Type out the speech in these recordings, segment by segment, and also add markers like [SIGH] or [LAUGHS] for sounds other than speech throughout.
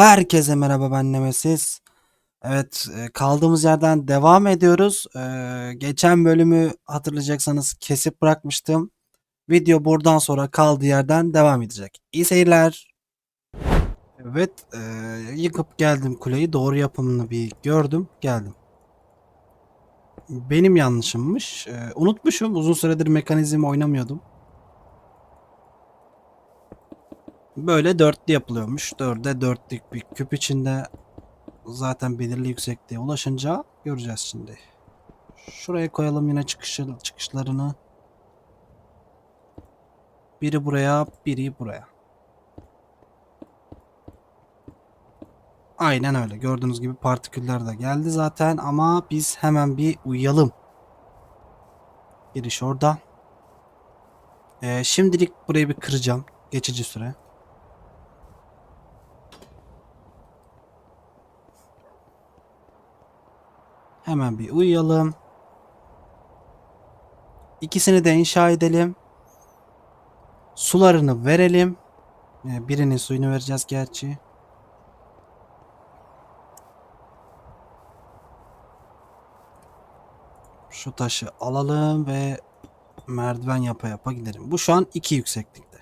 Herkese merhaba ben Nemesis. Evet e, kaldığımız yerden devam ediyoruz. E, geçen bölümü hatırlayacaksanız kesip bırakmıştım. Video buradan sonra kaldığı yerden devam edecek. İyi seyirler. Evet e, yıkıp geldim kuleyi. Doğru yapımını bir gördüm geldim. Benim yanlışımmış. E, unutmuşum uzun süredir mekanizmi oynamıyordum. Böyle dörtlü yapılıyormuş. Dörde dörtlük bir küp içinde zaten belirli yüksekliğe ulaşınca göreceğiz şimdi. Şuraya koyalım yine çıkışı, çıkışlarını. Biri buraya, biri buraya. Aynen öyle. Gördüğünüz gibi partiküller de geldi zaten ama biz hemen bir uyuyalım. Giriş orada. Ee, şimdilik burayı bir kıracağım. Geçici süre. Hemen bir uyuyalım. İkisini de inşa edelim. Sularını verelim. Ee, Birinin suyunu vereceğiz gerçi. Şu taşı alalım ve merdiven yapa yapa gidelim. Bu şu an 2 yükseklikte.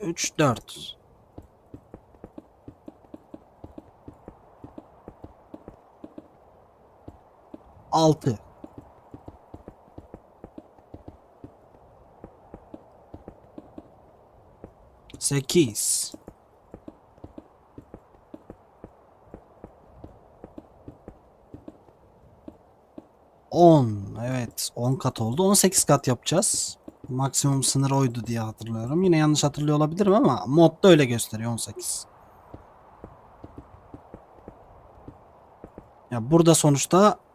3 4 6 8 10 evet 10 kat oldu. 18 kat yapacağız. Maksimum sınır oydu diye hatırlıyorum. Yine yanlış hatırlıyor olabilirim ama modda öyle gösteriyor 18 ya burada sonuçta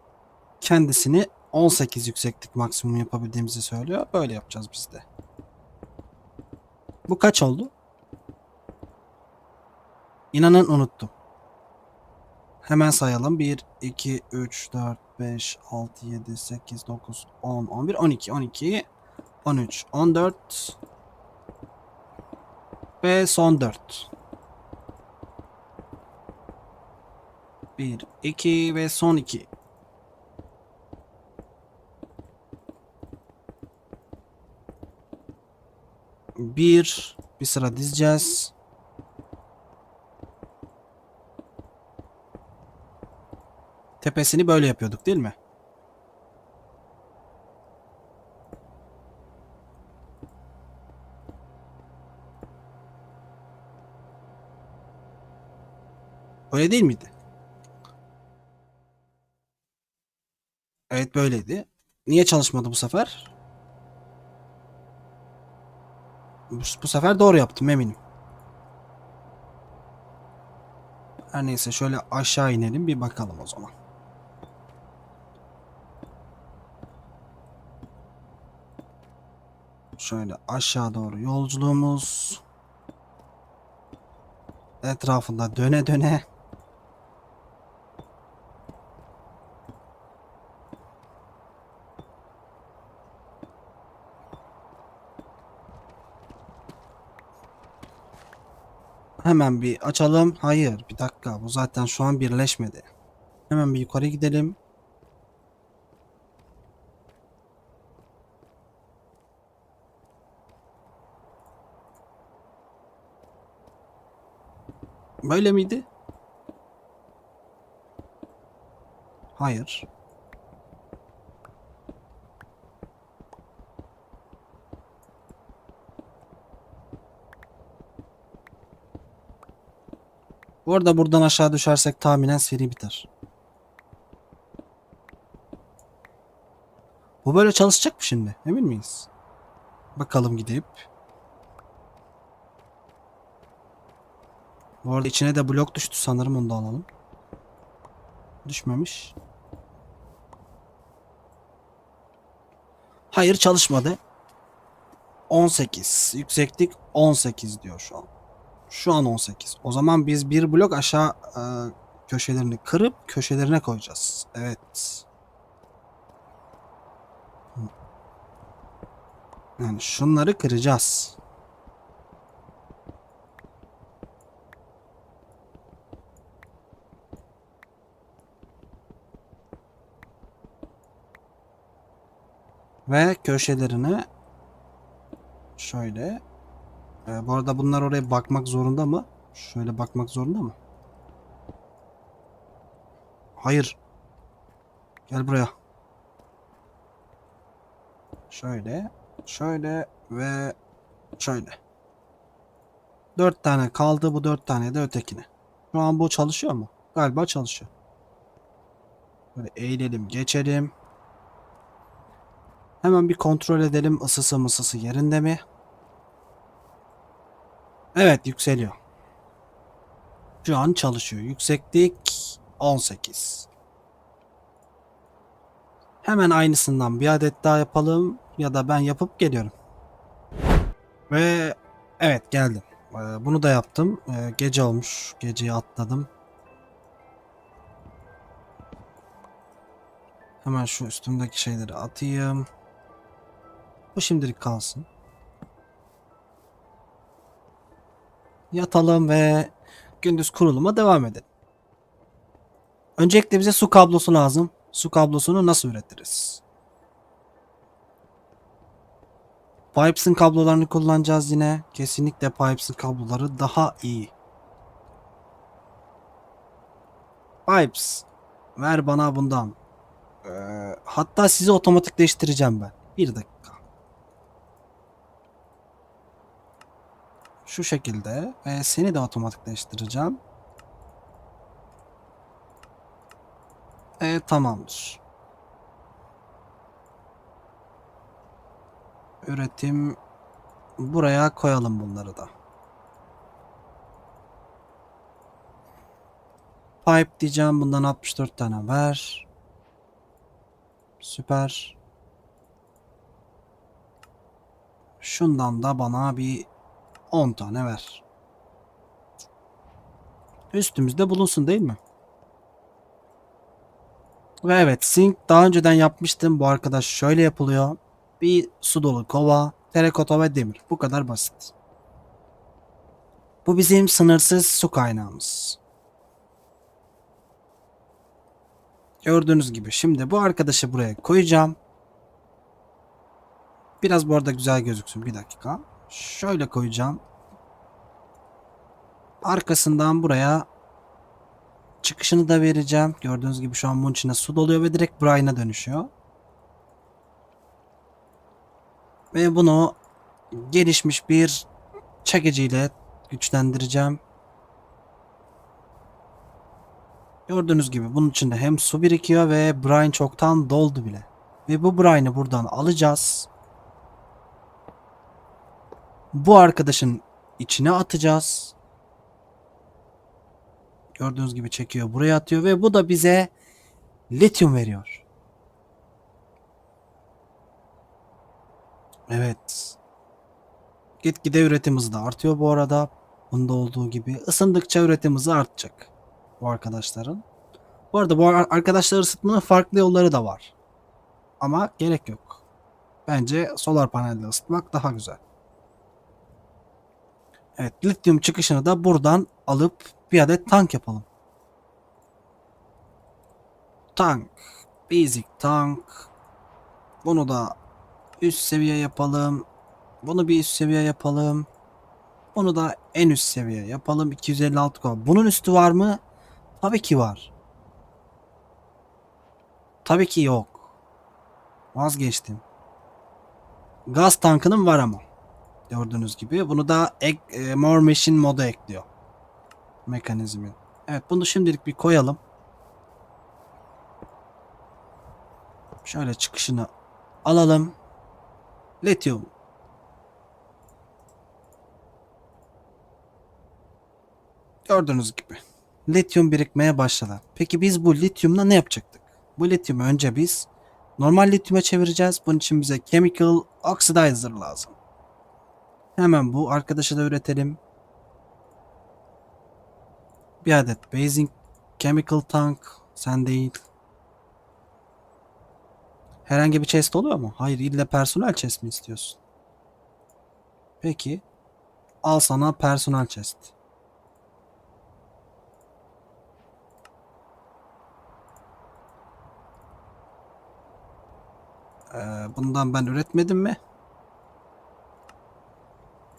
kendisini 18 yükseklik maksimum yapabildiğimizi söylüyor. Böyle yapacağız biz de. Bu kaç oldu? İnanın unuttum. Hemen sayalım. 1, 2, 3, 4, 5, 6, 7, 8, 9, 10, 11, 12, 12, 13, 14 ve son 4. 1, 2 ve son 2. Bir, bir sıra dizeceğiz. Tepesini böyle yapıyorduk değil mi? Öyle değil miydi? Evet böyleydi. Niye çalışmadı bu sefer? Bu, sefer doğru yaptım eminim. Her neyse şöyle aşağı inelim bir bakalım o zaman. Şöyle aşağı doğru yolculuğumuz. Etrafında döne döne. Hemen bir açalım. Hayır bir dakika bu zaten şu an birleşmedi. Hemen bir yukarı gidelim. Böyle miydi? Hayır. Bu arada buradan aşağı düşersek tahminen seri biter. Bu böyle çalışacak mı şimdi? Emin miyiz? Bakalım gidip. Bu arada içine de blok düştü sanırım onu da alalım. Düşmemiş. Hayır çalışmadı. 18. Yükseklik 18 diyor şu an. Şu an 18. O zaman biz bir blok aşağı e, köşelerini kırıp köşelerine koyacağız. Evet. Yani şunları kıracağız. Ve köşelerine şöyle ee, bu arada bunlar oraya bakmak zorunda mı? Şöyle bakmak zorunda mı? Hayır. Gel buraya. Şöyle, şöyle ve şöyle. Dört tane kaldı. Bu dört tane de ötekine. Şu an bu çalışıyor mu? Galiba çalışıyor. Böyle eğilelim, geçelim. Hemen bir kontrol edelim ısısı mısısı yerinde mi? Evet yükseliyor. Şu an çalışıyor. Yükseklik 18. Hemen aynısından bir adet daha yapalım ya da ben yapıp geliyorum. Ve evet geldim. Ee, Bunu da yaptım. Ee, Gece olmuş. Geceyi atladım. Hemen şu üstümdeki şeyleri atayım. Bu şimdilik kalsın. Yatalım ve gündüz kuruluma devam edelim. Öncelikle bize su kablosu lazım. Su kablosunu nasıl üretiriz? Pipes'ın kablolarını kullanacağız yine. Kesinlikle Pipes'ın kabloları daha iyi. Pipes, ver bana bundan. Ee, hatta sizi otomatikleştireceğim ben. Bir dakika. Şu şekilde ve seni de otomatikleştireceğim. E, tamamdır. Üretim buraya koyalım bunları da. Pipe diyeceğim. Bundan 64 tane ver. Süper. Şundan da bana bir 10 tane ver. Üstümüzde bulunsun değil mi? Ve evet sink daha önceden yapmıştım. Bu arkadaş şöyle yapılıyor. Bir su dolu kova, terakota ve demir. Bu kadar basit. Bu bizim sınırsız su kaynağımız. Gördüğünüz gibi şimdi bu arkadaşı buraya koyacağım. Biraz bu arada güzel gözüksün. Bir dakika. Şöyle koyacağım. Arkasından buraya çıkışını da vereceğim. Gördüğünüz gibi şu an bunun içine su doluyor ve direkt brine'a dönüşüyor. Ve bunu gelişmiş bir çekiciyle güçlendireceğim. Gördüğünüz gibi bunun içinde hem su birikiyor ve brine çoktan doldu bile. Ve bu brine'ı buradan alacağız. Bu arkadaşın içine atacağız. Gördüğünüz gibi çekiyor buraya atıyor ve bu da bize lityum veriyor. Evet. Gitgide üretim hızı da artıyor bu arada. Bunda olduğu gibi ısındıkça üretim hızı artacak bu arkadaşların. Bu arada bu ar- arkadaşları ısıtmanın farklı yolları da var. Ama gerek yok. Bence solar panelle ısıtmak daha güzel. Evet, lityum çıkışını da buradan alıp bir adet tank yapalım. Tank. Basic tank. Bunu da üst seviye yapalım. Bunu bir üst seviye yapalım. Bunu da en üst seviye yapalım. 256 kova. Bunun üstü var mı? Tabii ki var. Tabii ki yok. Vazgeçtim. Gaz tankının var ama. Gördüğünüz gibi. Bunu da ek, e, More Machine moda ekliyor. Mekanizmin. Evet bunu şimdilik bir koyalım. Şöyle çıkışını alalım. Lityum. Gördüğünüz gibi. Lityum birikmeye başladı. Peki biz bu lityumla ne yapacaktık? Bu lityumu önce biz normal lityuma çevireceğiz. Bunun için bize chemical oxidizer lazım. Hemen bu arkadaşı da üretelim. Bir adet basic chemical tank. Sen değil. Herhangi bir chest oluyor mu? Hayır illa personel chest mi istiyorsun? Peki. Al sana personel chest. Ee, bundan ben üretmedim mi?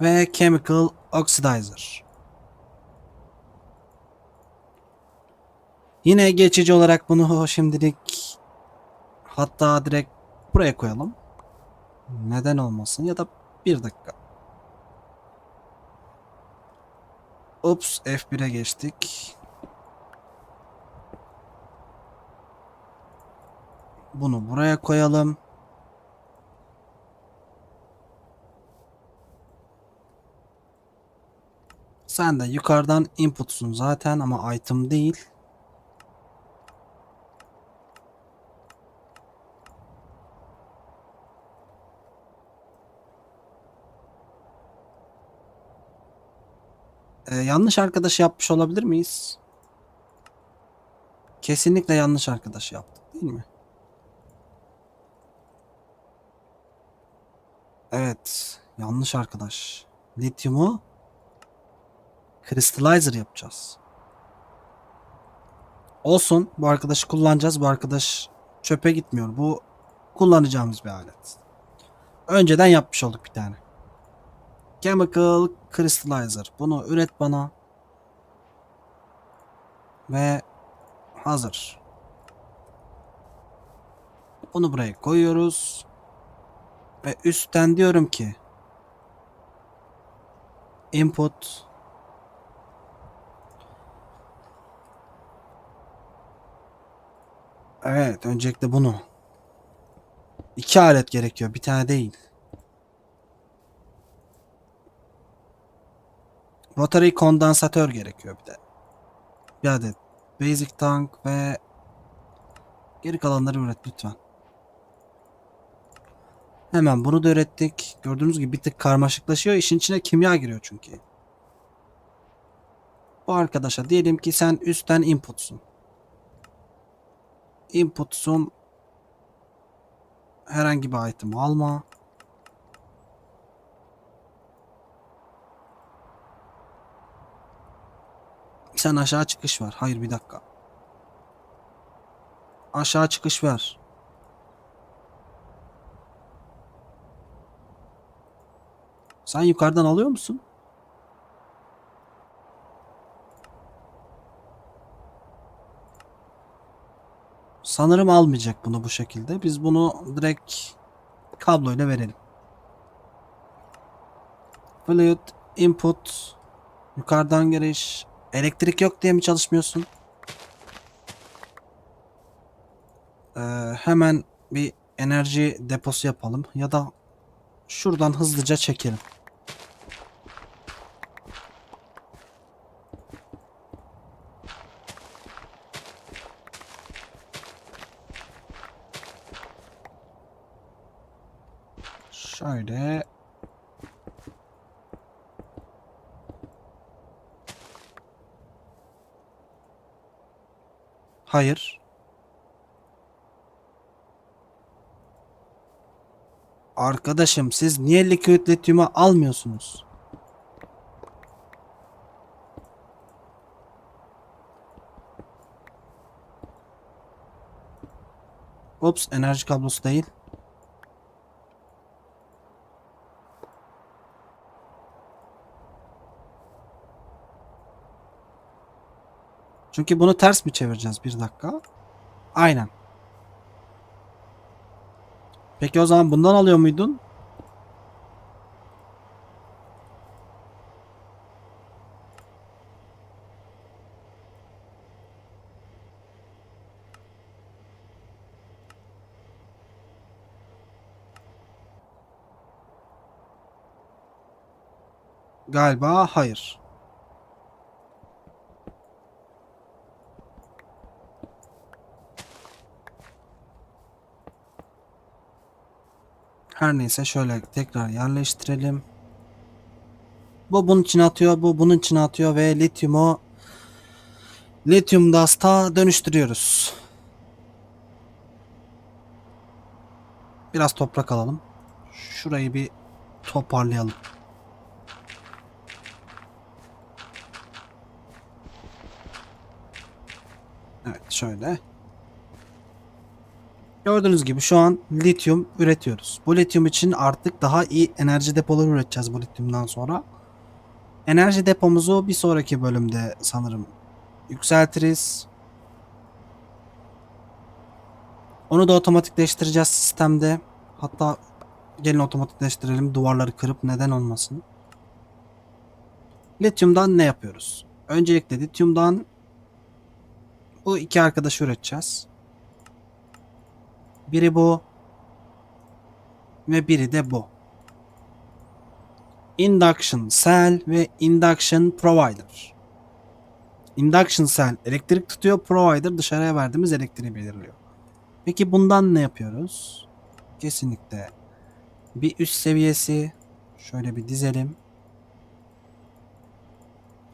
Ve Chemical Oxidizer. Yine geçici olarak bunu [LAUGHS] şimdilik hatta direkt buraya koyalım. Neden olmasın ya da bir dakika. Ups F1'e geçtik. Bunu buraya koyalım. Sen de yukarıdan inputsun zaten ama item değil. Ee, yanlış arkadaş yapmış olabilir miyiz? Kesinlikle yanlış arkadaş yaptık değil mi? Evet. Yanlış arkadaş. Lityumu crystallizer yapacağız. Olsun. Bu arkadaşı kullanacağız. Bu arkadaş çöpe gitmiyor. Bu kullanacağımız bir alet. Önceden yapmış olduk bir tane. Chemical Crystallizer. Bunu üret bana. Ve hazır. Bunu buraya koyuyoruz. Ve üstten diyorum ki input Evet, öncelikle bunu. İki alet gerekiyor, bir tane değil. Rotary kondansatör gerekiyor bir de. Bir adet basic tank ve geri kalanları üret lütfen. Hemen bunu da ürettik. Gördüğünüz gibi bir tık karmaşıklaşıyor. İşin içine kimya giriyor çünkü. Bu arkadaşa diyelim ki sen üstten inputsun. Inputsun herhangi bir item alma. Sen aşağı çıkış var. Hayır bir dakika. Aşağı çıkış ver. Sen yukarıdan alıyor musun? Sanırım almayacak bunu bu şekilde. Biz bunu direkt kabloyla verelim. Fluid input yukarıdan giriş elektrik yok diye mi çalışmıyorsun? Ee, hemen bir enerji deposu yapalım ya da şuradan hızlıca çekelim. Şöyle Hayır. Arkadaşım siz niye likit lityumu almıyorsunuz? Ops enerji kablosu değil. Çünkü bunu ters mi çevireceğiz? Bir dakika. Aynen. Peki o zaman bundan alıyor muydun? Galiba hayır. Her neyse şöyle tekrar yerleştirelim. Bu bunun içine atıyor, bu bunun içine atıyor ve lityumu lityum dust'a dönüştürüyoruz. Biraz toprak alalım. Şurayı bir toparlayalım. Evet şöyle. Gördüğünüz gibi şu an lityum üretiyoruz. Bu lityum için artık daha iyi enerji depoları üreteceğiz bu lityumdan sonra. Enerji depomuzu bir sonraki bölümde sanırım yükseltiriz. Onu da otomatikleştireceğiz sistemde. Hatta gelin otomatikleştirelim duvarları kırıp neden olmasın. Lityumdan ne yapıyoruz? Öncelikle lityumdan bu iki arkadaşı üreteceğiz. Biri bu ve biri de bu. Induction cell ve induction provider. Induction cell elektrik tutuyor, provider dışarıya verdiğimiz elektriği belirliyor. Peki bundan ne yapıyoruz? Kesinlikle bir üst seviyesi şöyle bir dizelim.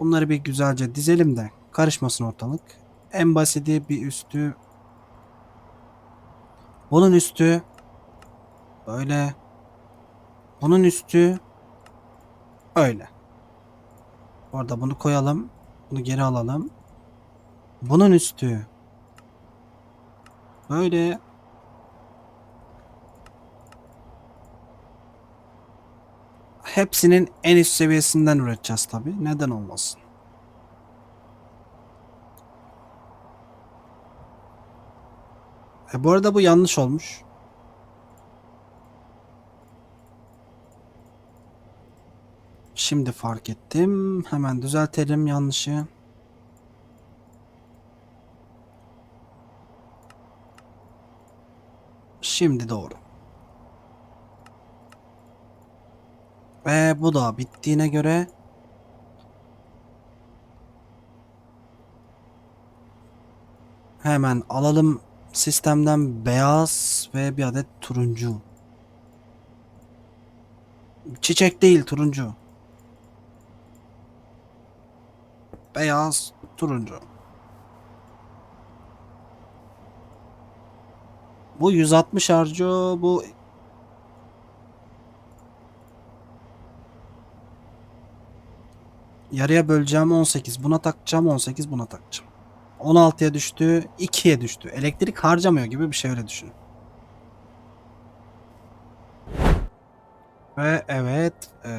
Bunları bir güzelce dizelim de karışmasın ortalık. En basiti bir üstü bunun üstü böyle bunun üstü öyle. Orada bunu koyalım. Bunu geri alalım. Bunun üstü böyle hepsinin en üst seviyesinden üreteceğiz tabi. Neden olmasın? E bu arada bu yanlış olmuş. Şimdi fark ettim. Hemen düzeltelim yanlışı. Şimdi doğru. Ve bu da bittiğine göre hemen alalım sistemden beyaz ve bir adet turuncu. Çiçek değil turuncu. Beyaz, turuncu. Bu 160 harcıyor. Bu yarıya böleceğim 18. Buna takacağım 18 buna takacağım. 16'ya düştü, 2'ye düştü. Elektrik harcamıyor gibi bir şey öyle düşün. Ve evet, eee,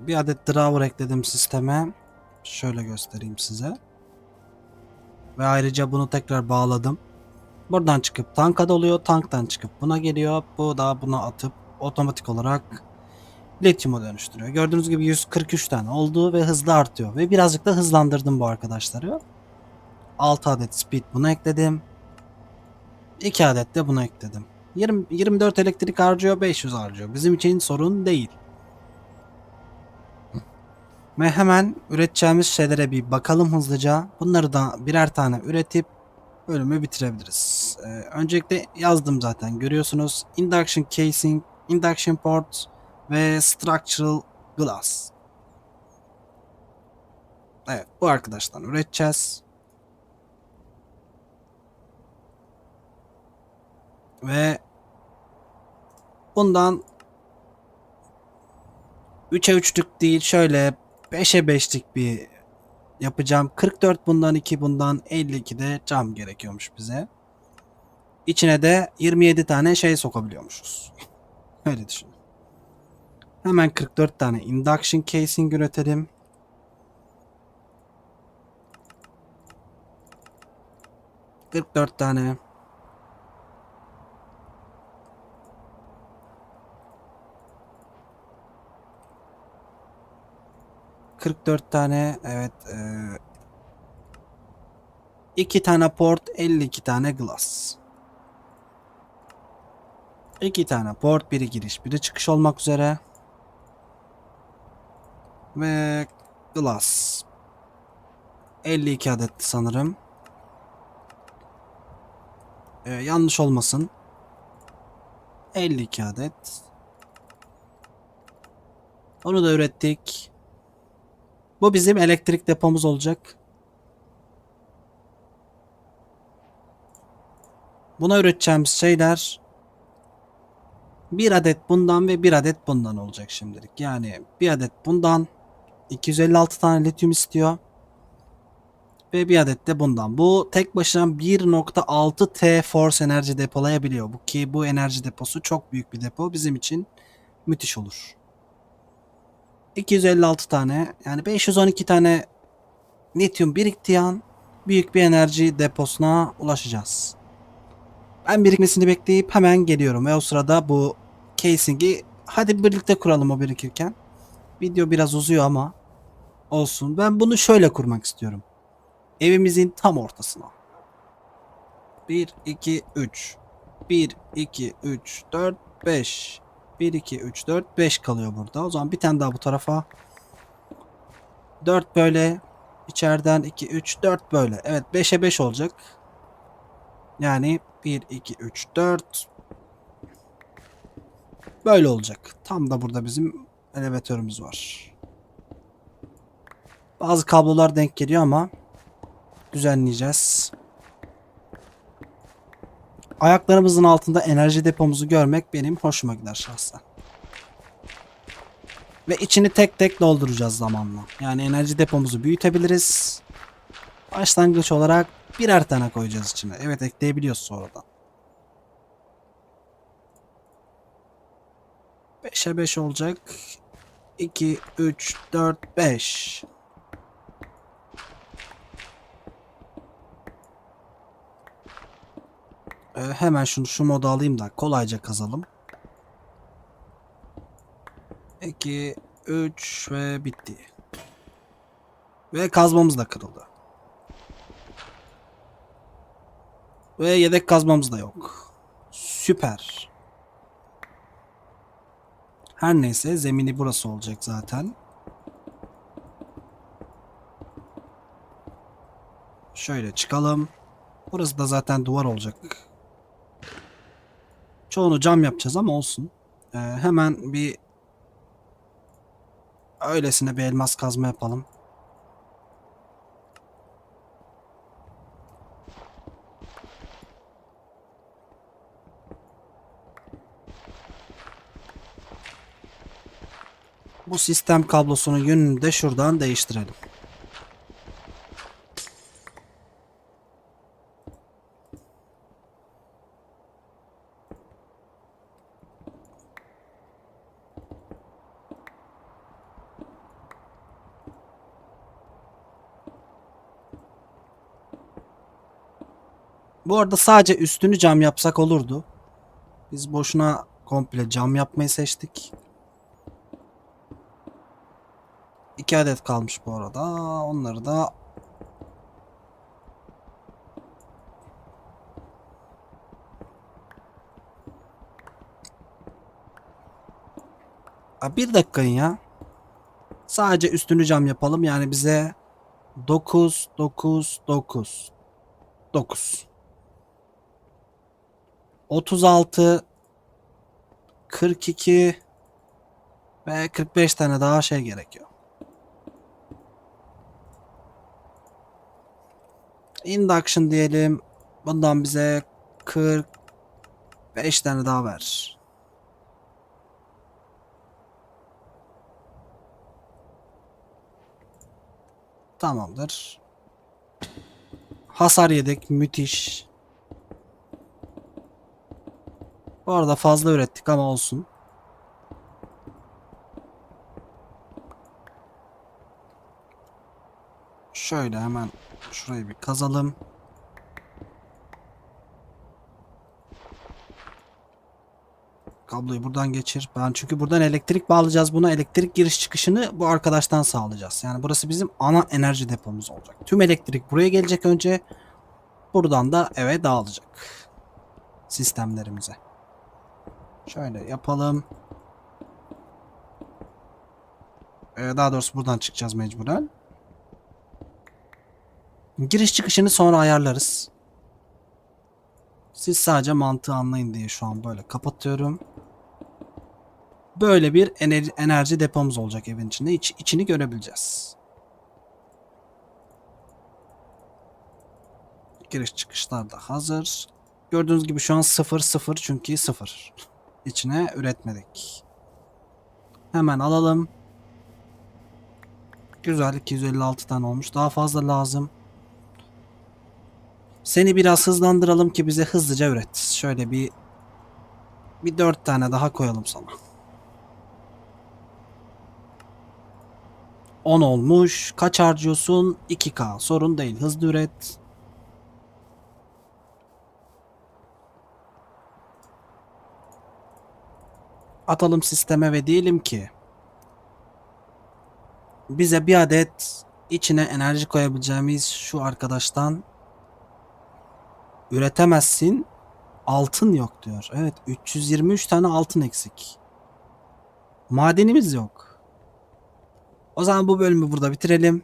bir adet driver ekledim sisteme. Şöyle göstereyim size. Ve ayrıca bunu tekrar bağladım. Buradan çıkıp tanka doluyor, tanktan çıkıp buna geliyor. Bu da buna atıp otomatik olarak lityuma dönüştürüyor. Gördüğünüz gibi 143 tane oldu ve hızlı artıyor. Ve birazcık da hızlandırdım bu arkadaşları. 6 adet speed buna ekledim. 2 adet de buna ekledim. 20, 24 elektrik harcıyor 500 harcıyor. Bizim için sorun değil. Ve hemen üreteceğimiz şeylere bir bakalım hızlıca. Bunları da birer tane üretip bölümü bitirebiliriz. Ee, öncelikle yazdım zaten görüyorsunuz. Induction casing, induction port ve structural glass. Evet bu arkadaştan üreteceğiz. Ve bundan 3'e 3'lük değil şöyle 5'e 5'lik bir yapacağım. 44 bundan 2 bundan 52 de cam gerekiyormuş bize. İçine de 27 tane şey sokabiliyormuşuz. [LAUGHS] Öyle düşün. Hemen 44 tane induction casing üretelim. ...44 tane. ...44 tane... ...evet... E, ...2 tane port... ...52 tane glass. 2 tane port... ...biri giriş... ...biri çıkış olmak üzere... ...ve... ...glass... ...52 adet sanırım... Ee, yanlış olmasın. 52 adet. Onu da ürettik. Bu bizim elektrik depomuz olacak. Buna üreteceğimiz şeyler bir adet bundan ve bir adet bundan olacak şimdilik. Yani bir adet bundan 256 tane lityum istiyor. Ve bir adet de bundan. Bu tek başına 1.6 T Force enerji depolayabiliyor. Bu ki bu enerji deposu çok büyük bir depo. Bizim için müthiş olur. 256 tane yani 512 tane lityum biriktiği an büyük bir enerji deposuna ulaşacağız. Ben birikmesini bekleyip hemen geliyorum ve o sırada bu casing'i hadi birlikte kuralım o birikirken. Video biraz uzuyor ama olsun. Ben bunu şöyle kurmak istiyorum. Evimizin tam ortasına. 1 2 3 1 2 3 4 5 1 2 3 4 5 kalıyor burada. O zaman bir tane daha bu tarafa. 4 böyle içeriden 2 3 4 böyle. Evet 5'e 5 olacak. Yani 1 2 3 4 böyle olacak. Tam da burada bizim elevatörümüz var. Bazı kablolar denk geliyor ama düzenleyeceğiz. Ayaklarımızın altında enerji depomuzu görmek benim hoşuma gider şahsen. Ve içini tek tek dolduracağız zamanla. Yani enerji depomuzu büyütebiliriz. Başlangıç olarak birer tane koyacağız içine. Evet ekleyebiliyoruz sonradan. 5'e 5 olacak. 2, 3, 4, 5. Ee, hemen şunu şu moda alayım da kolayca kazalım. 2, 3 ve bitti. Ve kazmamız da kırıldı. Ve yedek kazmamız da yok. Süper. Her neyse zemini burası olacak zaten. Şöyle çıkalım. Burası da zaten duvar olacak. Çoğunu cam yapacağız ama olsun. Ee, hemen bir öylesine bir elmas kazma yapalım. Bu sistem kablosunun yönünü de şuradan değiştirelim. Bu arada sadece üstünü cam yapsak olurdu. Biz boşuna komple cam yapmayı seçtik. İki adet kalmış bu arada. Onları da Aa, bir dakikayın ya. Sadece üstünü cam yapalım. Yani bize 9 9 9 9 36 42 ve 45 tane daha şey gerekiyor. Induction diyelim. Bundan bize 45 tane daha ver. Tamamdır. Hasar yedik. Müthiş. Bu arada fazla ürettik ama olsun. Şöyle hemen şurayı bir kazalım. Kabloyu buradan geçir. Ben çünkü buradan elektrik bağlayacağız buna. Elektrik giriş çıkışını bu arkadaştan sağlayacağız. Yani burası bizim ana enerji depomuz olacak. Tüm elektrik buraya gelecek önce. Buradan da eve dağılacak. Sistemlerimize. Şöyle yapalım. Ee, daha doğrusu buradan çıkacağız mecburen. Giriş çıkışını sonra ayarlarız. Siz sadece mantığı anlayın diye şu an böyle kapatıyorum. Böyle bir enerji, enerji depomuz olacak evin içinde. İç, içini görebileceğiz. Giriş çıkışlar da hazır. Gördüğünüz gibi şu an 0 0 çünkü 0. [LAUGHS] İçine üretmedik. Hemen alalım. Güzel 256 tane olmuş. Daha fazla lazım. Seni biraz hızlandıralım ki bize hızlıca üret. Şöyle bir bir dört tane daha koyalım sana. 10 olmuş. Kaç harcıyorsun? 2K. Sorun değil. Hızlı üret. Atalım sisteme ve diyelim ki bize bir adet içine enerji koyabileceğimiz şu arkadaştan üretemezsin. Altın yok diyor. Evet 323 tane altın eksik. Madenimiz yok. O zaman bu bölümü burada bitirelim.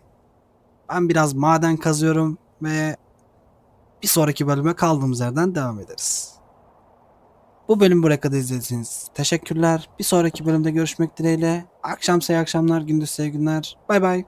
Ben biraz maden kazıyorum ve bir sonraki bölüme kaldığımız yerden devam ederiz. Bu bölüm buraya kadar izlediğiniz teşekkürler. Bir sonraki bölümde görüşmek dileğiyle. Akşam iyi akşamlar, gündüz günler. Bay bay.